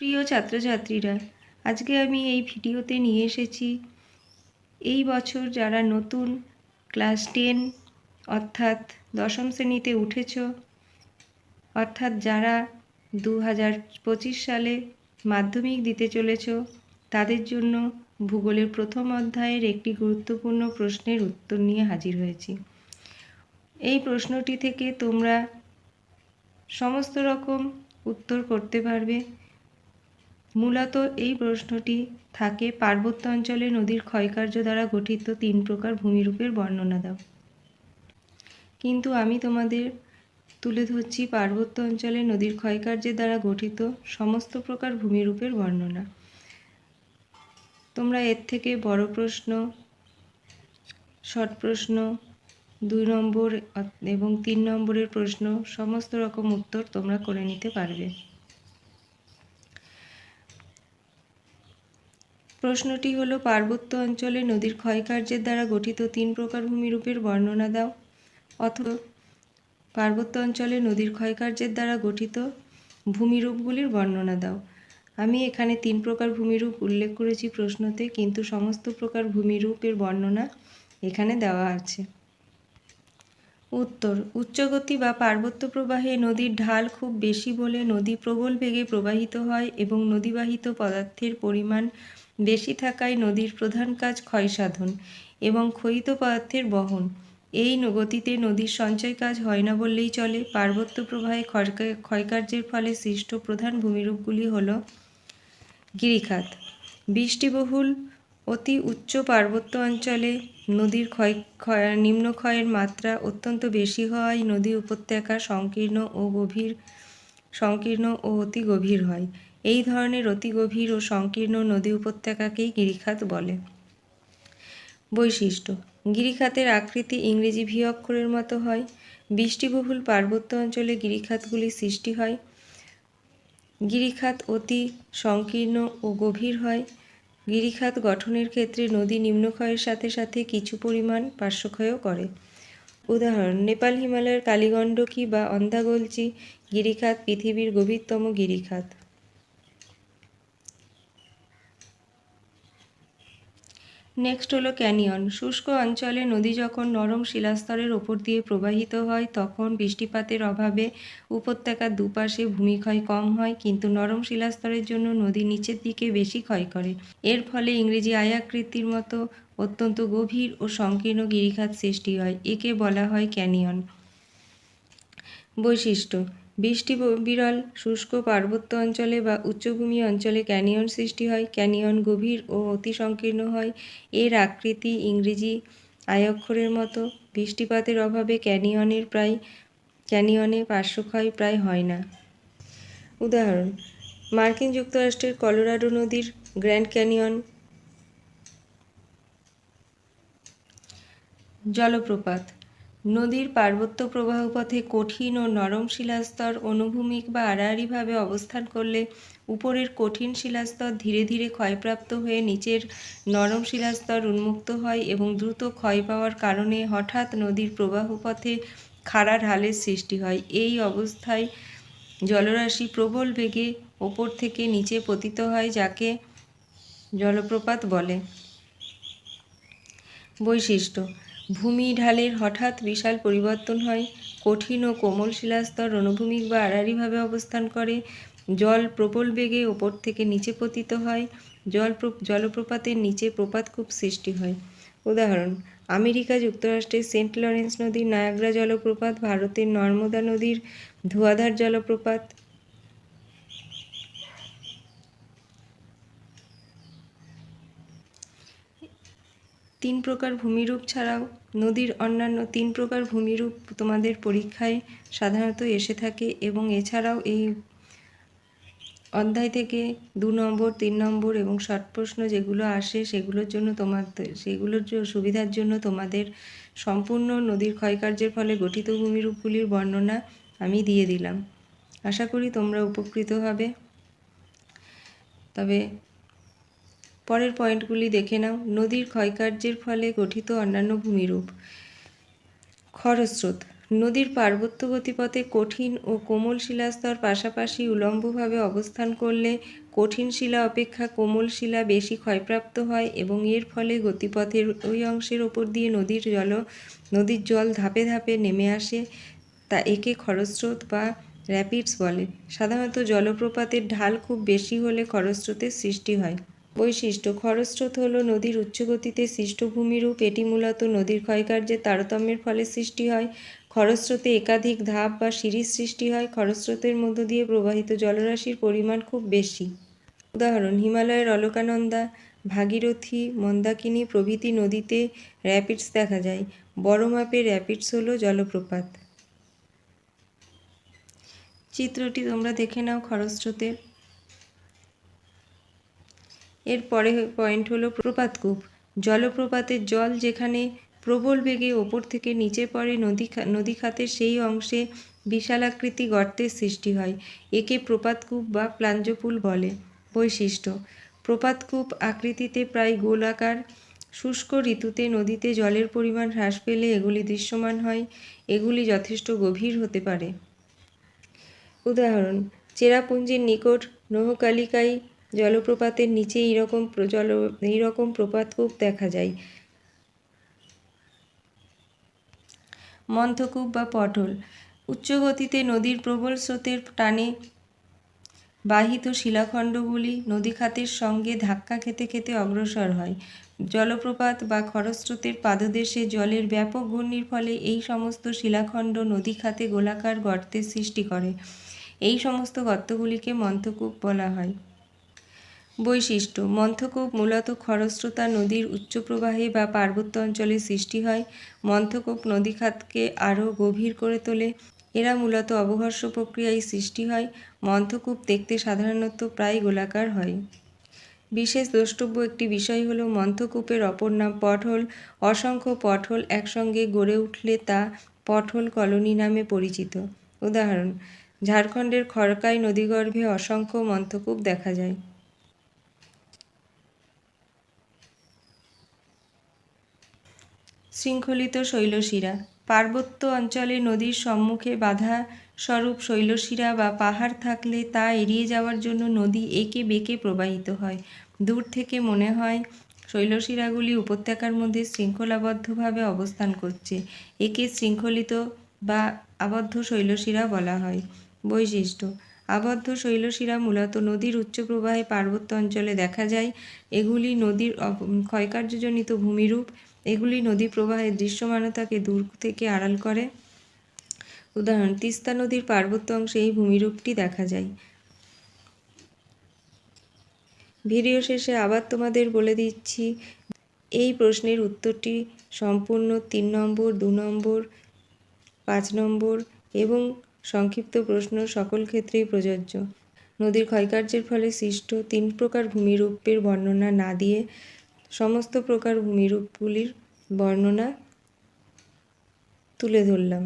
প্রিয় ছাত্রছাত্রীরা, আজকে আমি এই ভিডিওতে নিয়ে এসেছি এই বছর যারা নতুন ক্লাস টেন অর্থাৎ দশম শ্রেণীতে উঠেছ, অর্থাৎ যারা দু হাজার পঁচিশ সালে মাধ্যমিক দিতে চলেছ, তাদের জন্য ভূগোলের প্রথম অধ্যায়ের একটি গুরুত্বপূর্ণ প্রশ্নের উত্তর নিয়ে হাজির হয়েছি। এই প্রশ্নটি থেকে তোমরা সমস্ত রকম উত্তর করতে পারবে। মূলত এই প্রশ্নটি থাকে পার্বত্য অঞ্চলে নদীর ক্ষয়কার্য দ্বারা গঠিত তিন প্রকার ভূমিরূপের বর্ণনা দাও। কিন্তু আমি তোমাদের তুলে ধরছি পার্বত্য অঞ্চলে নদীর ক্ষয়কার্যের দ্বারা গঠিত সমস্ত প্রকার ভূমিরূপের বর্ণনা। তোমরা এর থেকে বড় প্রশ্ন, শর্ট প্রশ্ন, দুই নম্বর এবং তিন নম্বরের প্রশ্ন সমস্ত রকম উত্তর তোমরা করে নিতে পারবে। প্রশ্নটি হলো, পার্বত্য অঞ্চলে নদীর ক্ষয়কার্যের দ্বারা গঠিত তিন প্রকার ভূমিরূপের বর্ণনা দাও। অথবা, পার্বত্য অঞ্চলে নদীর ক্ষয়কার্যের দ্বারা গঠিত ভূমিরূপগুলির বর্ণনা দাও। আমি এখানে তিন প্রকার ভূমিরূপ উল্লেখ করেছি প্রশ্নতে, কিন্তু সমস্ত প্রকার ভূমিরূপের বর্ণনা এখানে দেওয়া আছে। উত্তর, উচ্চগতি বা পার্বত্য প্রবাহে নদীর ঢাল খুব বেশি বলে নদী প্রবল বেগে প্রবাহিত হয় এবং নদীবাহিত পদার্থের পরিমাণ বেশি থাকায় নদীর প্রধান কাজ ক্ষয়সাধন এবং ক্ষয়িত পদার্থের বহন। এই গতিতে নদীর সঞ্চয় কাজ হয় না বললেই চলে। পার্বত্য প্রবাহে ক্ষয়কার্যের ফলে সৃষ্ট প্রধান ভূমিরূপগুলি হল গিরিখাত। বৃষ্টিবহুল অতি উচ্চ পার্বত্য অঞ্চলে নদীর ক্ষয় ক্ষয় নিম্নক্ষয়ের মাত্রা অত্যন্ত বেশি হওয়ায় নদী উপত্যকা সংকীর্ণ ও গভীর, সংকীর্ণ ও অতি গভীর হয়। এই ধরনের অতি গভীর ও সংকীর্ণ নদী উপত্যকাকেই গিরিখাত বলে। বৈশিষ্ট্য, গিরিখাতের আকৃতি ইংরেজি ভি অক্ষরের মতো হয়, বৃষ্টিবহুল পার্বত্য অঞ্চলে গিরিখাতগুলি সৃষ্টি হয়, গিরিখাত অতি সংকীর্ণ ও গভীর হয়, গিরিখাত গঠনের ক্ষেত্রে নদী নিম্নক্ষয়ের সাথে সাথে কিছু পরিমাণ পার্শ্বক্ষয়ও করে। উদাহরণ, নেপাল হিমালয়ের কালীগণ্ডকী বা অন্ধাগলচি গিরিখাত পৃথিবীর গভীরতম গিরিখাত। নেক্সট হলো ক্যানিয়ন শুষ্ক অঞ্চলে নদী যখন নরম শিলাস্তরের ওপর দিয়ে প্রবাহিত হয়, তখন বৃষ্টিপাতের অভাবে উপত্যকার দুপাশে ভূমিক্ষয় কম হয়, কিন্তু নরম শিলাস্তরের জন্য নদী নিচের দিকে বেশি ক্ষয় করে। এর ফলে ইংরেজি আয়াকৃতির মতো অত্যন্ত গভীর ও সংকীর্ণ গিরিখাত সৃষ্টি হয়। একে বলা হয় ক্যানিয়ন বৈশিষ্ট্য বৃষ্টি বিরল, শুষ্ক পার্বত্য অঞ্চলে বা উচ্চভূমি অঞ্চলে ক্যানিয়ন সৃষ্টি হয়। ক্যানিয়ন গভীর ও অতি সংকীর্ণ হয়। এর আকৃতি ইংরেজি আয়ক্ষরের মতো। বৃষ্টিপাতের অভাবে ক্যানিয়নের প্রায় ক্যানিয়নে পার্শ্বক্ষয় প্রায় হয় না। উদাহরণ, মার্কিন যুক্তরাষ্ট্রের কলোরাডো নদীর গ্র্যান্ড ক্যানিয়ন। জলপ্রপাত নদীর পার্বত্য প্রবাহপথে কঠিন ও নরম শিলাস্তর অনুভূমিক বা আড়াআড়িভাবে অবস্থান করলে উপরের কঠিন শিলাস্তর ধীরে ধীরে ক্ষয়প্রাপ্ত হয়ে নিচের নরম শিলাস্তর উন্মুক্ত হয় এবং দ্রুত ক্ষয় পাওয়ার কারণে হঠাৎ নদীর প্রবাহপথে খাড়া ঢালের সৃষ্টি হয়। এই অবস্থায় জলরাশি প্রবল বেগে ওপর থেকে নিচে পতিত হয়, যাকে জলপ্রপাত বলে। বৈশিষ্ট্য ভূমি ঢালের হঠাৎ বিশাল পরিবর্তন হয়। কঠিন ও কোমল শিলাস্তর অনুভূমিক বা আড়াআড়িভাবে অবস্থান করে। জল প্রবল বেগে ওপর থেকে নিচে পতিত হয়। জল জলপ্রপাতের নিচে প্রপাতকূপ সৃষ্টি হয়। উদাহরণ, আমেরিকা যুক্তরাষ্ট্রের সেন্ট লরেন্স নদীর নায়াগ্রা জলপ্রপাত, ভারতের নর্মদা নদীর ধোয়াধার জলপ্রপাত তিন প্রকার ভূমিরূপ ছাড়াও নদীর অন্যান্য তিন প্রকার ভূমিরূপ তোমাদের পরীক্ষায় সাধারণত এসে থাকে এবং এছাড়াও এই অধ্যায় থেকে দু নম্বর, তিন নম্বর এবং শর্ট প্রশ্ন যেগুলো আসে সেগুলোর জন্য তোমাদের, সেগুলোর সুবিধার জন্য তোমাদের সম্পূর্ণ নদীর ক্ষয়কার্যের ফলে গঠিত ভূমিরূপগুলির বর্ণনা আমি দিয়ে দিলাম। আশা করি তোমরা উপকৃত হবে। তবে পরের পয়েন্টগুলি দেখে নাও। নদীর ক্ষয়কার্যের ফলে গঠিত অন্যান্য ভূমিরূপ। খরস্রোত। নদীর পার্বত্য গতিপথে কঠিন ও কোমল শিলাস্তর পাশাপাশি উলম্বভাবে অবস্থান করলে কঠিন শিলা অপেক্ষা কোমল শিলা বেশি ক্ষয়প্রাপ্ত হয় এবং এর ফলে গতিপথের ওই অংশের ওপর দিয়ে নদীর জল নদীর জল ধাপে ধাপে নেমে আসে, তা একে খরস্রোত বা র্যাপিডস বলে। সাধারণত জলপ্রপাতের ঢাল খুব বেশি হলে খরস্রোতের সৃষ্টি হয়। বৈশিষ্ট্য, খরস্রোত হল নদীর উচ্চগতিতে সৃষ্ট ভূমিরূপ এটি মূলত নদীর ক্ষয়কার্যের তারতম্যের ফলে সৃষ্টি হয়। খরস্রোতে একাধিক ধাপ বা সিঁড়ির সৃষ্টি হয়। খরস্রোতের মধ্য দিয়ে প্রবাহিত জলরাশির পরিমাণ খুব বেশি। উদাহরণ, হিমালয়ের অলকানন্দা, ভাগীরথী, মন্দাকিনী প্রভৃতি নদীতে র্যাপিডস দেখা যায়। বড় মাপের র্যাপিডস হলো জলপ্রপাত। চিত্রটি তোমরা দেখে নাও খরস্রোতের। এর পরে পয়েন্ট হলো প্রপাতকূপ জলপ্রপাতের জল যেখানে প্রবল বেগে ওপর থেকে নিচে পড়ে নদী নদী খাতের সেই অংশে বিশালাকৃতি গর্তের সৃষ্টি হয়, একে প্রপাতকূপ বা প্লাঞ্জপুল বলে। বৈশিষ্ট্য প্রপাতকূপ আকৃতিতে প্রায় গোলাকার শুষ্ক ঋতুতে নদীতে জলের পরিমাণ হ্রাস পেলে এগুলি দৃশ্যমান হয়, এগুলি যথেষ্ট গভীর হতে পারে। উদাহরণ, চেরাপুঞ্জির নিকট নহকালিকাই জলপ্রপাতের নিচে এইরকম জল, এইরকম প্রপাতকূপ দেখা যায়। মন্থকূপ বা পটল। উচ্চ গতিতে নদীর প্রবল স্রোতের টানে বাহিত শিলাখণ্ডগুলি নদীখাতের সঙ্গে ধাক্কা খেতে খেতে অগ্রসর হয়। জলপ্রপাত বা খরস্রোতের পাদদেশে জলের ব্যাপক ঘূর্ণির ফলে এই সমস্ত শিলাখণ্ড নদীখাতে গোলাকার গর্তের সৃষ্টি করে। এই সমস্ত গর্তগুলিকে মন্থকূপ বলা হয়। বৈশিষ্ট্য। মন্থকূপ মূলত খরস্রোতা নদীর উচ্চ প্রবাহে বা পার্বত্য অঞ্চলে সৃষ্টি হয়। মন্থকূপ নদীখাতকে আরও গভীর করে তোলে। এরা মূলত অবঘর্ষ প্রক্রিয়ায় সৃষ্টি হয়। মন্থকূপ দেখতে সাধারণত প্রায় গোলাকার হয়। বিশেষ দ্রষ্টব্য একটি বিষয় হল মন্থকূপের অপর নাম পটহোল অসংখ্য পটহোল একসঙ্গে গড়ে উঠলে তা পটহোল কলোনি নামে পরিচিত। উদাহরণ, ঝাড়খণ্ডের খড়কাই নদীগর্ভে অসংখ্য মন্থকূপ দেখা যায়। শৃঙ্খলিত শৈলশিরা। পার্বত্য অঞ্চলে নদীর সম্মুখে বাধা স্বরূপ শৈলশিরা বা পাহাড় থাকলে তা এড়িয়ে যাওয়ার জন্য নদী একে বেঁকে প্রবাহিত হয়। দূর থেকে মনে হয়, শৈলশিরাগুলি উপত্যকার মধ্যে শৃঙ্খলাবদ্ধভাবে অবস্থান করছে। একে শৃঙ্খলিত বা আবদ্ধ শৈলশিরা বলা হয়। বৈশিষ্ট্য, আবদ্ধ শৈলশিরা মূলত নদীর উচ্চ প্রবাহে পার্বত্য অঞ্চলে দেখা যায়। এগুলি নদীর ক্ষয়কার্যজনিত ভূমিরূপ এগুলি নদী প্রবাহের দৃশ্যমানতাকে দূর থেকে আড়াল করে। উদাহরণ, তিস্তা নদীর পার্বত্য অংশে এই ভূমিরূপটি দেখা যায়। ভিডিও শেষে আবার তোমাদের বলে দিচ্ছি, এই প্রশ্নের উত্তরটি সম্পূর্ণ তিন নম্বর, দু নম্বর, পাঁচ নম্বর এবং সংক্ষিপ্ত প্রশ্ন সকল ক্ষেত্রেই প্রযোজ্য। নদীর ক্ষয়কার্যের ফলে সৃষ্ট তিন প্রকার ভূমিরূপের বর্ণনা না দিয়ে সমস্ত প্রকার ভূমিরূপগুলির বর্ণনা তুলে ধরলাম।